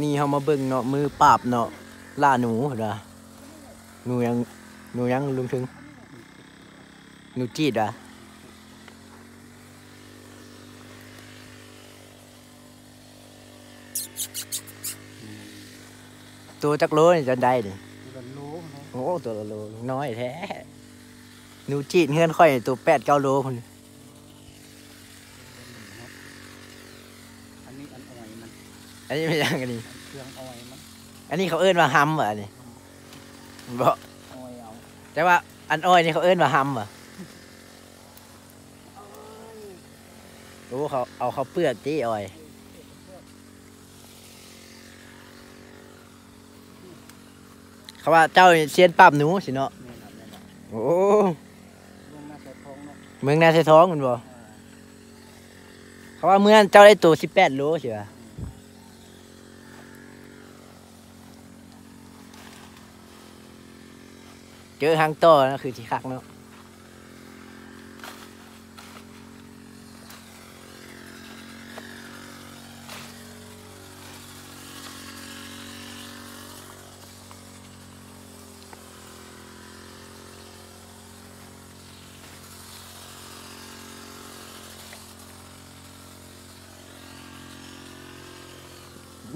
นี่เฮามาเบิ่งเนาะมือปราบเนาะล่าหนูเหรอหนูยังหนูยังลุงถึงหนูจีดอะตัวจักโลนี่จะได้นี่มันรู้นะโอ้ตัวละโลน้อยแท้หนูจีดเงื่อนค่อยตัวแปดเก้าโลคนอัน นี้อันอ่อยมันอันนี้ไม่ยังอันนี้อันเครื่องอ่อยมันอันนี้เขาเอิ้นว่าฮัมเหรออันนี้บอกอ่อยเอาแต่ว่าอันอ้อยนี่เขาเอิ้นว่าฮัมเหรอโอ้เขาเอาเขาวเปลือกตีอ้อยเขาว่าเจ้าเซียนปราบหนูสิเนาะเนี่ยนะเนี่ยนะโอ้ลงมาใส่ท้องเนาะเมืองนาใส่ท้องมันบ่ เขาว่าเมื่อนั้นเจ้าได้ตัวสิบแปดโลใช่ปะเจอหางต่อนะคือที่คักเนาะ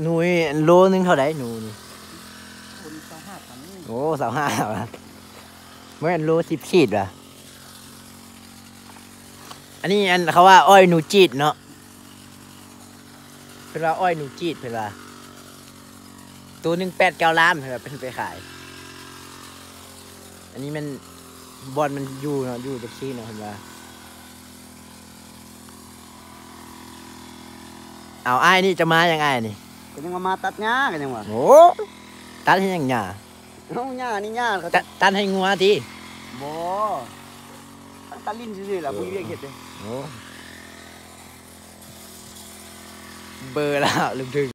หนูนี่โลนึงเท่าไหร่หนูนี่คนสองห้าพันนี่โอ้สาวห้าเหรอเมื่อโลสิบขีดว่ะอันนี้อันเขาว่าอ้อยหนูจีดเนาะเป็นว่าอ้อยหนูจีดเป็นว่าตัวหนึ่งแปดเก้าล้านเป็นว่าเป็นไปขาย อันนี้มันบอลมันอยู่เนาะอยู่จากซี่เนาะเห็นว่าเอาไอ้ายนี่จะมายังไงนี่ก็ยังมามาตัดหญ้ากันยังวะโอ้ตัดให้ยังหยาเอ้าหญ้านี่ หญ้าเขาตัดตัดให้งัวทีบ่ตัดตะลิ้นซื่อๆล่ะผู้เรีย